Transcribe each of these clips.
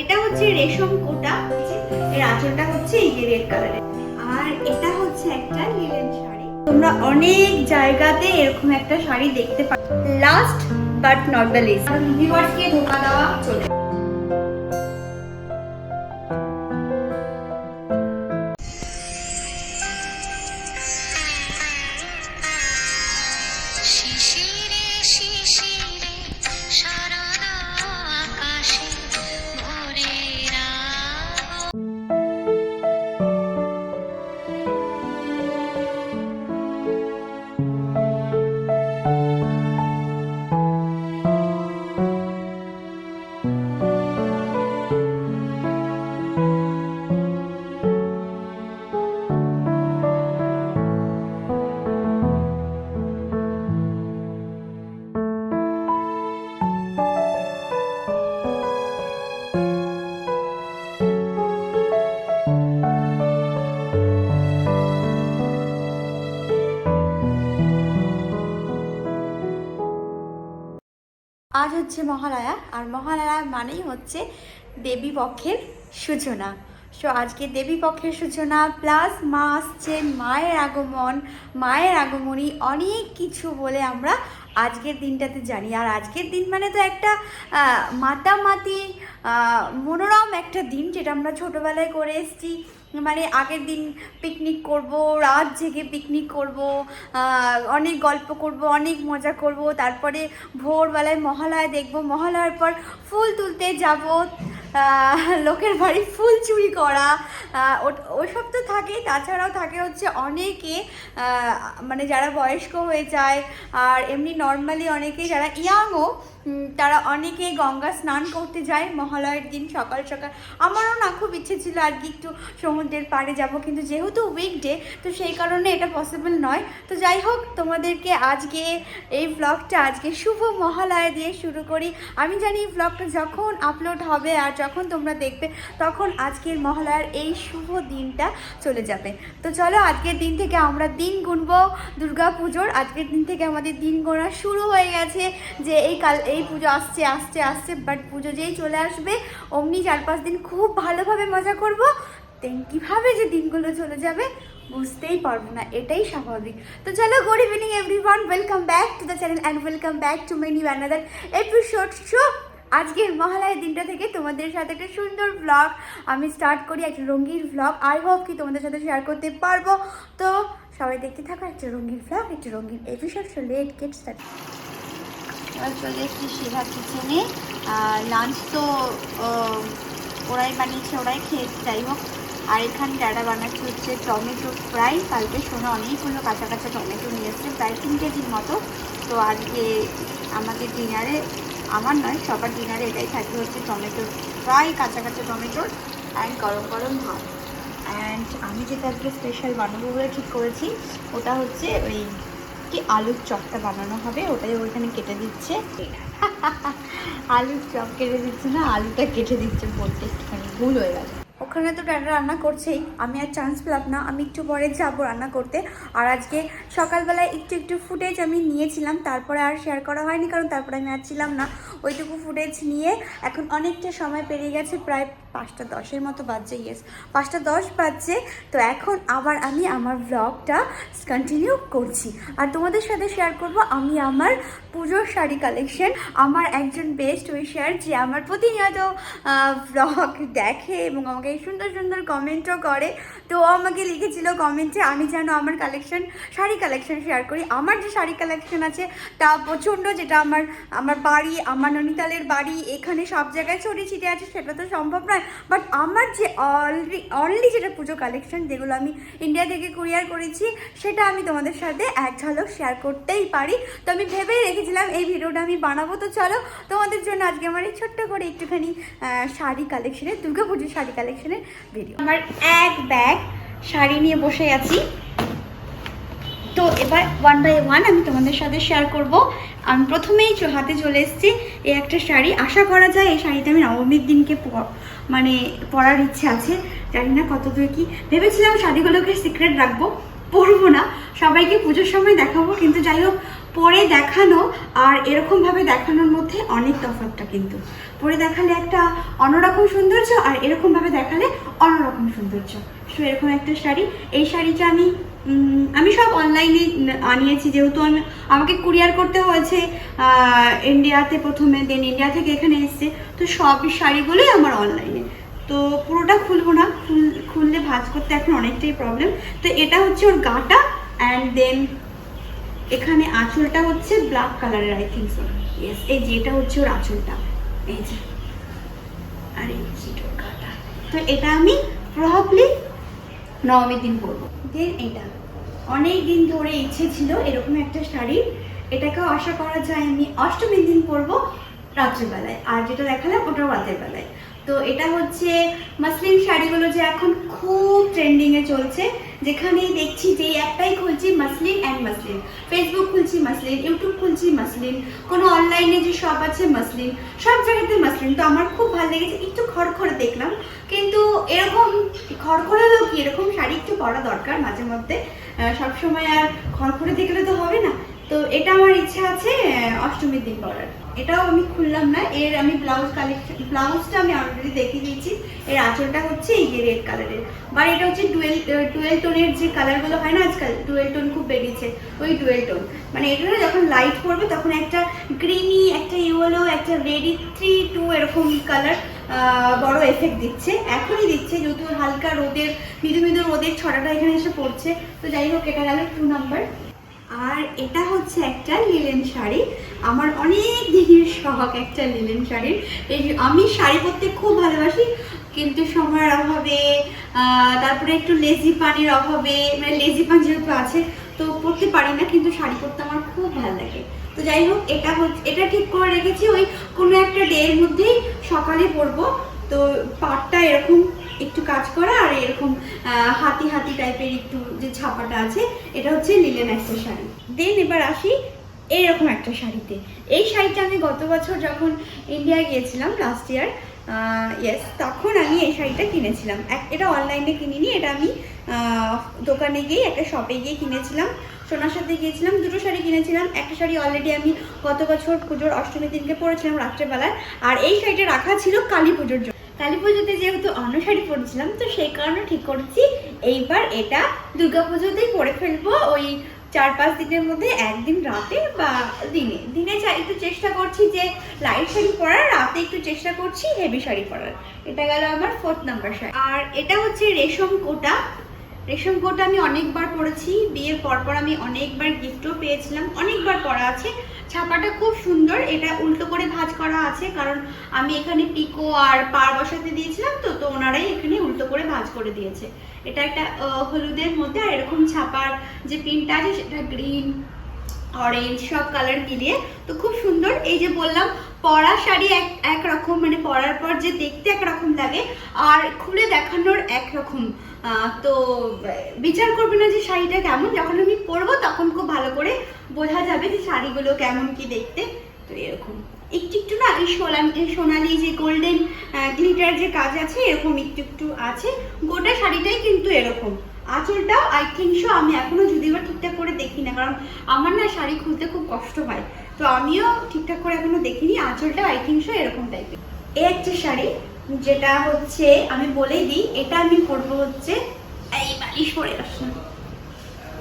এটা হচ্ছে রেশম কোটা এর আঁচলটা হচ্ছে এই যে রেড কালারের। আর এটা হচ্ছে একটা লিলেন শাড়ি। তোমরা অনেক জায়গাতে এরকম একটা শাড়ি দেখতে পাবে last but not the least ভিউয়ার্সকে ধোকা দেওয়া চলে। হচ্ছে মহালয়া, আর মহালয়া মানেই হচ্ছে দেবী পক্ষের সূচনা। সো আজকে দেবী পক্ষের সূচনা প্লাস মা আসছে মায়ের আগমন, মায়ের আগমনই অনেক কিছু বলে আমরা আজকের দিনটাতে জানি। আর আজকের দিন মানে তো একটা মাতামাতি মনোরম একটা দিন যেটা আমরা ছোটোবেলায় করে এসেছি। মানে আগের দিন পিকনিক করব, রাত জেগে পিকনিক করব অনেক গল্প করব, অনেক মজা করব। তারপরে ভোরবেলায় মহালয়া দেখব। মহালয়ার পর ফুল তুলতে যাব। লোকের বাড়ি ফুল চুরি করা। ওসব তো থাকেই তাছাড়াও থাকে হচ্ছে অনেকে মানে যারা বয়স্ক হয়ে যায়, আর এমনি নর্মালি অনেকে যারা ইয়াংও তারা অনেকে গঙ্গা স্নান করতে যায় মহালয়ের দিন সকাল সকাল। আমারও না খুব ইচ্ছে ছিল আজকে একটু সমুদ্রের পাড়ে যাব, কিন্তু যেহেতু উইকডে তো সেই কারণে এটা পসিবল নয়। তো যাই হোক, তোমাদেরকে আজকে এই ব্লগটা আজকে শুভ মহালয়া দিয়ে শুরু করি। আমি জানি এই ব্লগটা যখন আপলোড হবে আর যখন তোমরা দেখবে, তখন আজকের মহালয়ার এই শুভ দিনটা চলে যাবে। তো চলো, আজকের দিন থেকে আমরা দিন গুনবো দুর্গা পুজোর আজকের দিন থেকে আমাদের দিন গোনা শুরু হয়ে গেছে যে এই কাল এই পুজো আসছে আসছে আসছে বাট পুজো যেই চলে আসবে, অমনি চার পাঁচ দিন খুব ভালোভাবে মজা করব। দেন কীভাবে যে দিনগুলো চলে যাবে, বুঝতেই পারব না, এটাই স্বাভাবিক। তো চলো good evening everyone welcome back to the channel and welcome back to my new another episode show আজকের মহালয়ের দিনটা থেকে তোমাদের সাথে একটা সুন্দর ব্লগ আমি স্টার্ট করি, একটা রঙিন ব্লগ আই হোপ কি তোমাদের সাথে শেয়ার করতে পারব। তো সবাই দেখতে থাকো, একটা রঙিন ব্লগ একটা রঙিন episode so let get start এবার চলে এসেছি শিভা কিচেনে লাঞ্চ তো ওরাই বানিয়েছে, ওরাই খেয়েছে যাই হোক। আর এখানে ডাটা বানাচ্ছে হচ্ছে টমেটো ফ্রাই। কালকে শোনা অনেকগুলো কাঁচা কাঁচা টমেটো নিয়ে এসছে, প্রায় তিন কেজির মতো। তো আজকে আমাদের ডিনারে, আমার নয়, সবার ডিনারে এটাই থাকবে হচ্ছে টমেটো ফ্রাই, কাঁচা কাঁচা টমেটোর অ্যান্ড গরম গরম ভাত। অ্যান্ড আমি যেটা আজকে স্পেশাল বানাবো বলে ঠিক করেছি, ওটা হচ্ছে ওই কি আলুর চপটা বানানো হবে? ওটাই ওইখানে কেটে দিচ্ছে। আলুর চপ কেটে দিচ্ছে না, আলুটা কেটে দিচ্ছে বলতে একটুখানি ভুল হয়ে গেছে। ওখানে তো ডাটা রান্না করছেই। আমি আর চান্স পেলাম না। আমি একটু পরে যাব রান্না করতে। আর আজকে সকালবেলায় একটু একটু ফুটেজ আমি নিয়েছিলাম। তারপরে আর শেয়ার করা হয়নি, কারণ তারপরে আমি আর ছিলাম না। ওইটুকু ফুটেজ নিয়ে এখন অনেকটা সময় পেরিয়ে গেছে, প্রায় পাঁচটা দশের মতো বাজছে ইয়েস পাঁচটা দশ বাজছে। তো এখন আবার আমি আমার ব্লগটা কন্টিনিউ করছি। আর তোমাদের সাথে শেয়ার করব, আমি আমার পুজোর শাড়ি কালেকশন আমার একজন বেস্ট উইশার যে আমার প্রতিনিয়ত ব্লগ দেখে এবং আমাকে সুন্দর সুন্দর কমেন্টও করে। তো ও আমাকে লিখেছিল কমেন্টে, আমি যেন আমার কালেকশন শাড়ি কালেকশন শেয়ার করি। আমার যে শাড়ি কালেকশন আছে, তা প্রচণ্ড যেটা আমার আমার বাড়ি, আমার নৈনিতালের বাড়ি, এখানে সব জায়গায় ছড়িয়ে ছিটে আছে, সেটা তো সম্ভব নয়। বাট আমার যে অলরি অনলি যেটা পুজো কালেকশন যেগুলো আমি ইন্ডিয়া থেকে কুরিয়ার করেছি, সেটা আমি তোমাদের সাথে এক ঝলক শেয়ার করতেই পারি। তো আমি ভেবেই রেখেছিলাম এই ভিডিওটা আমি বানাবো। তো চলো, তোমাদের জন্য আজকে আমার এই ছোট্ট করে একটুখানি শাড়ি কালেকশনের দুর্গা পুজোর শাড়ি কালেকশনের ভিডিও আমার এক ব্যাগ শাড়ি নিয়ে বসে আছি। তো এবার ওয়ান বাই ওয়ান আমি তোমাদের সাথে শেয়ার করব। আমি প্রথমেই হাতে চলে এসেছি এই একটা শাড়ি। আশা করা যায় এই শাড়িটা আমি নবমীর দিনকে মানে পরার ইচ্ছে আছে। জানি না কত দূর কি। ভেবেছিলাম শাড়িগুলোকে সিক্রেট রাখব। পরবো না। সবাইকে পুজোর সময় দেখাবো। কিন্তু যাই হোক পরে দেখানো আর এরকমভাবে দেখানোর মধ্যে অনেক তফাৎটা কিন্তু। পরে দেখালে একটা অন্যরকম সৌন্দর্য আর এরকমভাবে দেখালে অন্যরকম সৌন্দর্য। সো, এরকম একটা শাড়ি। এই শাড়িটা আমি আমি সব অনলাইনে আনিয়েছি। যেহেতু আমি, আমাকে কুরিয়ার করতে হয়েছে ইন্ডিয়াতে প্রথমে দেন ইন্ডিয়া থেকে এখানে এসছে। তো সব শাড়িগুলোই আমার অনলাইনে তো পুরোটা খুলবো না। খুল- খুললে ভাঁজ করতে এখন অনেকটাই প্রবলেম তো এটা হচ্ছে ওর গাটা অ্যান্ড দেন এখানে আঁচলটা হচ্ছে ব্ল্যাক কালারের আই থিঙ্ক সো ইয়েস এই যেটা হচ্ছে ওর আঁচলটা। এই যে। আর এই গাটা তো এটা আমি প্রবাবলি নবমীর দিন পরবো। দেন এটা অনেক দিন ধরে ইচ্ছে ছিল এরকম একটা শাড়ি। এটাকেও আশা করা যায় আমি অষ্টমীর দিন পরবো রাত্রিবেলায়। আর যেটা দেখালাম ওটা রাতের বেলায়। তো এটা হচ্ছে মাসলিন শাড়িগুলো যে এখন খুব ট্রেন্ডিংয়ে চলছে। যেখানেই দেখছি যে একটাই খুলছি মাসলিন অ্যান্ড মাসলিন। ফেসবুক খুলছি মাসলিন ইউটিউব খুলছি মাসলিন, কোনো অনলাইনে যে শপ আছে মাসলিন। সব জায়গাতে মাসলিন। তো আমার খুব ভালো লেগেছে, একটু খড়খড়ে দেখলাম। কিন্তু এরকম খড়খড়ে হলেও কি, এরকম শাড়ি একটু পরা দরকার মাঝে মধ্যে। সবসময় আর খড়খড়ে দেখলে তো হবে না। তো এটা আমার ইচ্ছা আছে অষ্টমীর দিন পরার। এটাও আমি খুললাম না। এর আমি ব্লাউজ কালেকশন ব্লাউজটা আমি অলরেডি দেখিয়ে দিয়েছি। এর আঁচলটা হচ্ছে এই যে রেড কালারের বা এটা হচ্ছে ডুয়েল ডুয়েল টোনের যে কালারগুলো হয় না আজকাল ডুয়েল টোন খুব বেরিয়েছে, ওই ডুয়েল টোন মানে এটা যখন লাইট পড়বে তখন একটা গ্রিনি একটা ইয়েলো একটা রেডি থ্রি টু এরকম কালার বড় এফেক্ট দিচ্ছে। এখনই দিচ্ছে, যেহেতু হালকা রোদের, মৃদু মৃদু রোদের ছড়াটা এখানে এসে পড়ছে। তো যাই হোক, এটা গেল টু নাম্বার আর এটা হচ্ছে একটা লিলেন শাড়ি। আমার অনেক দিনের শখ একটা লিলেন শাড়ির। এই আমি শাড়ি পরতে খুব ভালোবাসি, কিন্তু সময়ের অভাবে তারপরে একটু লেজি পানির অভাবে মানে লেজি পান যেহেতু আছে, তো পরতে পারি না, কিন্তু শাড়ি পরতে আমার খুব ভালো লাগে। তো যাই হোক, এটা হচ্ছে, এটা ঠিক করে রেখেছি, ওই কোনো একটা ডে এর মধ্যেই সকালে পরবো। তো পাটটা এরকম একটু কাজ করা আর এরকম হাতি হাতি টাইপের একটু যে ছাপাটা আছে, এটা হচ্ছে লিলেন একটা শাড়ি। দেন এবার আসি এইরকম একটা শাড়িতে। এই শাড়িটা আমি গত বছর যখন ইন্ডিয়া গিয়েছিলাম লাস্ট ইয়ার ইয়েস তখন আমি এই শাড়িটা কিনেছিলাম। এক- এটা অনলাইনে কিনিনি, এটা আমি দোকানে গিয়ে, একটা শপে গিয়ে কিনেছিলাম। সোনার সাথে গিয়েছিলাম, দুটো শাড়ি কিনেছিলাম। একটা শাড়ি অলরেডি আমি গত বছর পুজোর অষ্টমীর দিনকে পরেছিলাম রাত্রেবেলায়। আর এই শাড়িটা রাখা ছিল কালী পুজোর জন্য। কালী পুজোতে যেহেতু অন্য শাড়ি পরেছিলাম তো সেই কারণে ঠিক করেছি। এইবার এটা দুর্গা পুজোতেই পরে ফেলব ওই চার পাঁচ দিনের মধ্যে, একদিন রাতে বা দিনে। দিনে একটু চেষ্টা করছি যে লাইট শাড়ি পরার, রাতে একটু চেষ্টা করছি হেভি শাড়ি পরার। এটা গেল আমার ফোর্থ নাম্বার শাড়ি। আর এটা হচ্ছে রেশম কোটা। রেশম কোটা আমি অনেকবার পরেছি। বিয়ের পরপর আমি অনেকবার গিফটও পেয়েছিলাম, অনেকবার পরা আছে। ছাপাটা খুব সুন্দর। এটা উল্টো করে ভাঁজ করা আছে, কারণ আমি এখানে পিকো আর পার বসাতে দিয়েছিলাম তো তো ওনারাই এখানে উল্টো করে ভাঁজ করে দিয়েছে। এটা একটা হলুদের মধ্যে, আর এরকম ছাপার যে প্রিন্টটা আছে, সেটা গ্রিন অরেঞ্জ সব কালার মিলিয়ে। তো খুব সুন্দর, এই যে বললাম, পরা শাড়ি এক, একরকম মানে পরার পর যে দেখতে একরকম লাগে, আর খুলে দেখানোর একরকম। তো, বিচার করবে না যে শাড়িটা কেমন, যখন আমি পরবো তখন খুব ভালো করে বোঝা যাবে যে শাড়িগুলো কেমন কি দেখতে। তো এরকম। একটু একটু না, এই এই সোনালি যে গোল্ডেন গ্লিটার যে কাজ আছে, এরকম একটু একটু আছে। গোটা শাড়িটাই কিন্তু এরকম। আঁচলটাও আই থিঙ্ক সো আমি এখনও যদিও বা ঠিকঠাক করে দেখি না কারণ আমার না শাড়ি খুলতে খুব কষ্ট হয়। তো আমিও ঠিকঠাক করে এখনও দেখিনি আঁচলটাও আই থিঙ্ক সো এরকম টাইপের এই একটা শাড়ি যেটা হচ্ছে আমি বলেই দিই এটা আমি পরবো হচ্ছে এই বালিশ পরে আসুন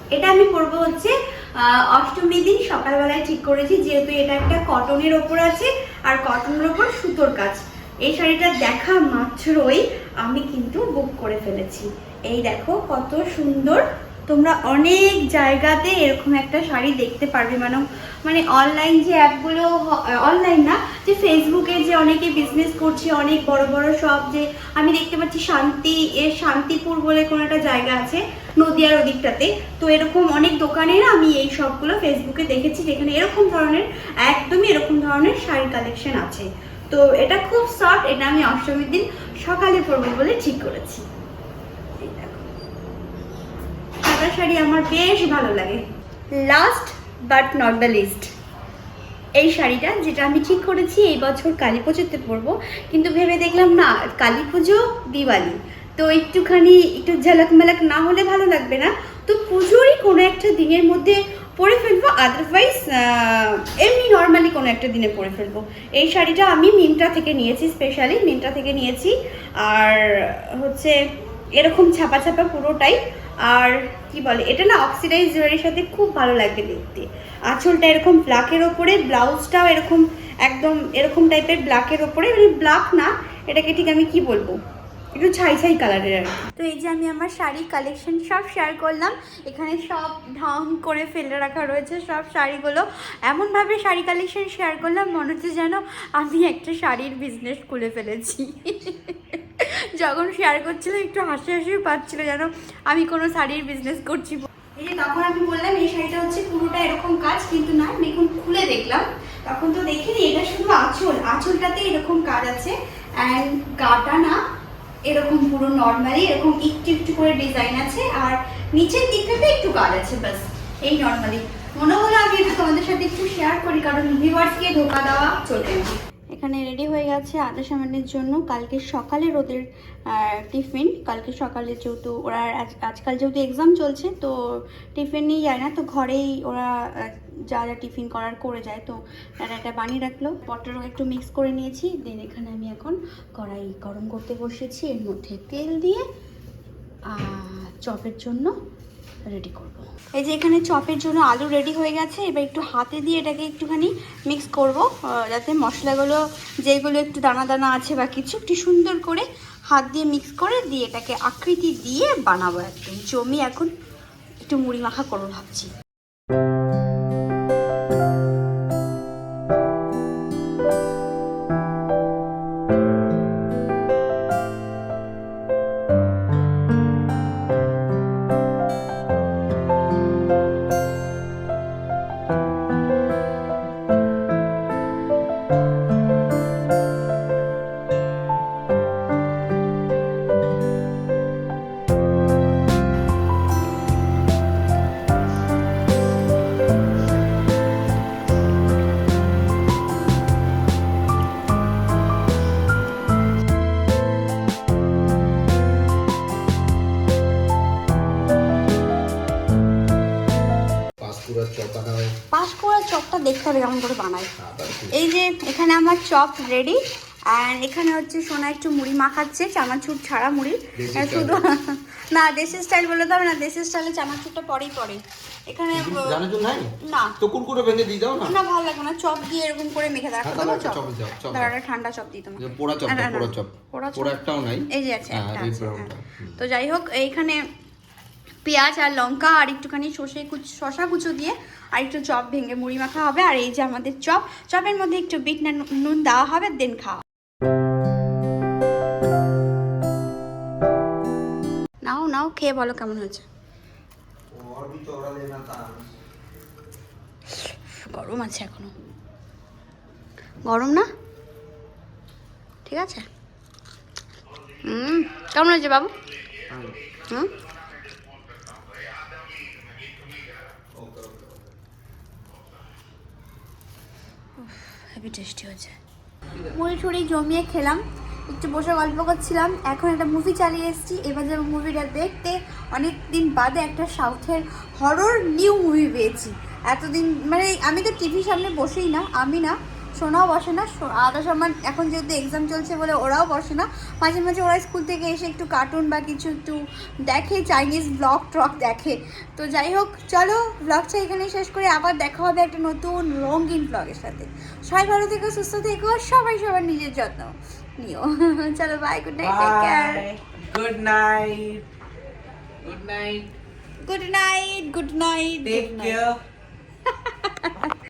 এটা আমি পরবো হচ্ছে আহ, অষ্টমীর দিন সকালবেলায় ঠিক করেছি যেহেতু এটা একটা কটনের ওপর আছে আর কটনের ওপর সুতোর কাজ। এই শাড়িটা দেখা মাত্রই আমি কিন্তু বুক করে ফেলেছি। এই দেখো কত সুন্দর। তোমরা অনেক জায়গাতে এরকম একটা শাড়ি দেখতে পারবে। মানে মানে অনলাইন যে অ্যাপগুলো অনলাইন না, যে ফেসবুকে যে অনেকে বিজনেস করছে, অনেক বড় বড় সব যে, আমি দেখতে পাচ্ছি শান্তি, এ শান্তিপুর বলে কোনো একটা জায়গা আছে, নদিয়ার ওদিকটাতে। তো এরকম অনেক দোকানের আমি এই সবগুলো ফেসবুকে দেখেছি, যেখানে এরকম ধরনের, একদমই এরকম ধরনের শাড়ি কালেকশন আছে। তো এটা খুব সফট এটা আমি অষ্টমীর দিন সকালে পরবো বলে ঠিক করেছি এই দেখো। সাদা শাড়ি আমার বেশ ভালো লাগে। Last but not the least এই শাড়িটা যেটা আমি ঠিক করেছি, এই বছর কালী পুজোতে পরবো। কিন্তু ভেবে দেখলাম না, কালী পুজো, দিওয়ালি। তো একটুখানি, একটু ঝালাক মালাক না হলে ভালো লাগবে না। তো পুজোরই কোনো একটা দিনের মধ্যে পরে ফেলব আদারওয়াইজ এমনি নর্মালি কোনো একটা দিনে পরে ফেলব। এই শাড়িটা আমি মিন্ত্রা থেকে নিয়েছি স্পেশালি মিন্ত্রা থেকে নিয়েছি। আর হচ্ছে, এরকম ছাপা ছাপা পুরোটাই আর কি বলে, এটা না অক্সিডাইজ জুয়েলারির সাথে খুব ভালো লাগে দেখতে। আঁচলটা এরকম ব্ল্যাকের ওপরে, ব্লাউজটাও এরকম একদম এরকম টাইপের ব্ল্যাকের ওপরে মানে ব্ল্যাক না, এটাকে ঠিক আমি কি বলব? একটু ছাই ছাই কালারের আর তো এই যে আমি আমার শাড়ি কালেকশন সব শেয়ার করলাম। এখানে সব ঢং করে ফেলে রাখা রয়েছে সব শাড়িগুলো। এমনভাবে শাড়ি কালেকশন শেয়ার করলাম মনে হচ্ছে যেন আমি একটা শাড়ির বিজনেস খুলে ফেলেছি। যখন শেয়ার করছিলাম একটু হাসি হাসি পাচ্ছিল যেন আমি কোনো শাড়ির বিজনেস করছি। এই যে তখন আমি বললাম এই শাড়িটা হচ্ছে পুরোটা এরকম কাজ কিন্তু না আমি এখন খুলে দেখলাম। তখন তো দেখিনি এটা শুধু আঁচল। আঁচলটাতে এরকম কাজ আছে। অ্যান্ড গাটা না এরকম পুরো নর্মালি এরকম একটু একটু করে ডিজাইন আছে, আর নিচের দিকটাতে একটু কাজ আছে, ব্যাস, এই নর্মালি মনে হলো আমি এটা তোমাদের সাথে একটু শেয়ার করি, কারণ ভিউয়ার্সকে ধোকা দেওয়া চলবে না। এখানে রেডি হয়ে গেছে আদা সামানের জন্য। কালকে সকালে ওদের টিফিন কালকে সকালে যেহেতু ওরা আজকাল যেহেতু এক্সাম চলছে, তো টিফিন নিয়ে যায় না, তো ঘরেই ওরা যা যা টিফিন করার করে যায়। তো একটা বানিয়ে রাখল পটলও একটু মিক্স করে নিয়েছি। দেন এখানে আমি এখন কড়াই গরম করতে বসেছি এর মধ্যে তেল দিয়ে চপের জন্য রেডি করব। এই যে এখানে চপের জন্য আলু রেডি হয়ে গেছে। এবার একটু হাতে দিয়ে এটাকে একটুখানি মিক্স করব যাতে মশলাগুলো, যেগুলো একটু দানা দানা আছে বা কিছু, একটু সুন্দর করে হাত দিয়ে মিক্স করে দিয়ে এটাকে আকৃতি দিয়ে বানাবো একদম জমি এখন একটু মুড়ি মাখা করব ভাবছি। পাঁশকুড়ার পাশ করা চপটা দেখতে হবে কেমন করে বানাই। এই যে এখানে আমার চপ রেডি অ্যান্ড এখানে হচ্ছে সোনা একটু মুড়ি মাখাচ্ছে চানাচুর ছাড়া মুড়ি। শুধু না দেশি স্টাইল বলে তো না দেশি স্টাইলে চানাচুরটা পরেই পরে। এখানে না। তো কুরকুরে ভেঙে দিয়ে দাও না? না ভালো লাগে না চপ দিয়ে এরকম করে মেখে হ্যাঁ, রাখো তাহলে চপ। চপ দাও, চপ দাঁড়া ঠান্ডা চপ দিই তোমাকে। পোড়া চপ না, পোড়া চপ। পোড়া চপ? পোড়া একটাও নাই? এই যে আছে হ্যাঁ। হ্যাঁ। তো যাই হোক এইখানে পেঁয়াজ আর লঙ্কা আর একটুখানি সর্ষে কুচ শশা কুচো দিয়ে আর একটু চপ ভেঙে মুড়ি মাখা হবে। আর এই যে আমাদের চপ, চপের মধ্যে একটু বিট না নুন দেওয়া হবে দেন খাওয়া নাও নাও, খেয়ে বলো কেমন হয়েছে? গরম আছে এখনও। গরম না? ঠিক আছে। হুম, কেমন হয়েছে বাবু? হুম? হেভি টেস্টি হয়েছে। মুড়ি জমিয়ে খেলাম, একটু বসে গল্প করছিলাম। এখন একটা মুভি চালিয়ে এসেছি, এবার যাব মুভিটা দেখতে অনেক দিন বাদে একটা সাউথের হরর নিউ মুভি পেয়েছি। এতদিন মানে আমি তো টিভির সামনে বসেই না, আমি না, সোনাও বসে না আদা সময় এখন যেহেতু এক্সাম চলছে বলে ওরাও বসে না, মাঝে মাঝে ওরা স্কুল থেকে এসে একটু কার্টুন বা কিছু একটু দেখে চাইনিজ ব্লগ ট্রক দেখে। তো যাই হোক, চলো ব্লগটা এখানে শেষ করে, আবার দেখা হবে একটা নতুন রঙিন ব্লগের সাথে। সবাই ভালো থেকো সুস্থ থেকো সবাই সবার নিজের যত্ন নিও। চলো bye good night take care good night good night good night good night take care.